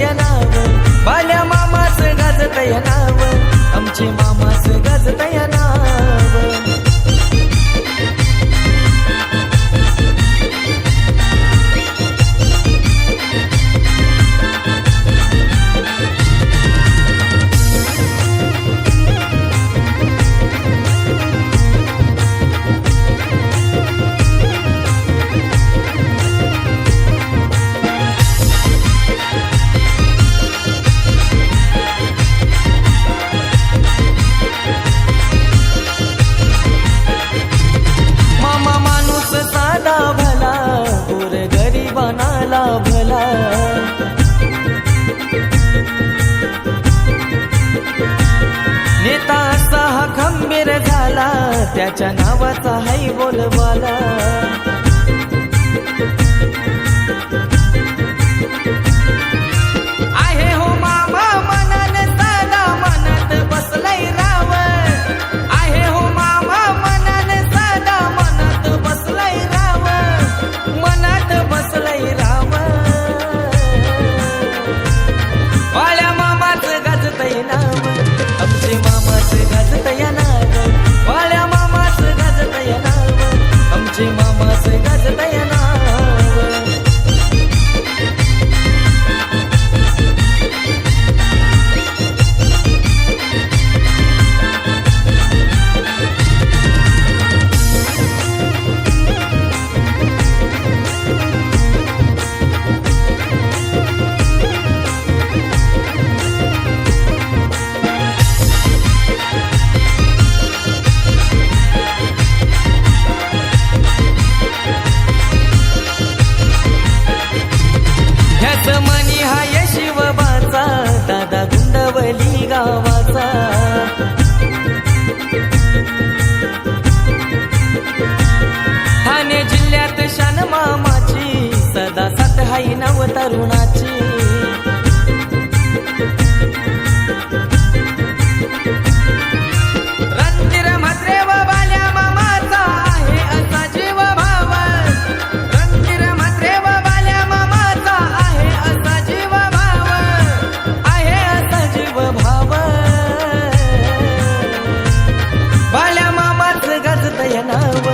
गाजतय Balya mama's गाजतय नाव. आमचे mama's गाजतय झाला त्याच्या नावाचा हाय बोलबाला आहे हो मामा मनान साधा मनात बसलय राव आहे हो मामा मनान साधा मनात बसलय राव मनात बसलय राव वाळ्या मामाच गाजतय नाव. आमचे मामाच गाजतय नाव मनी हाय शिवबाचा दादा गुंडवली गावाचा. ठाणे जिल्ह्यात शान मामाची सदा सात हाय नव तरुणाची. ನಯನವ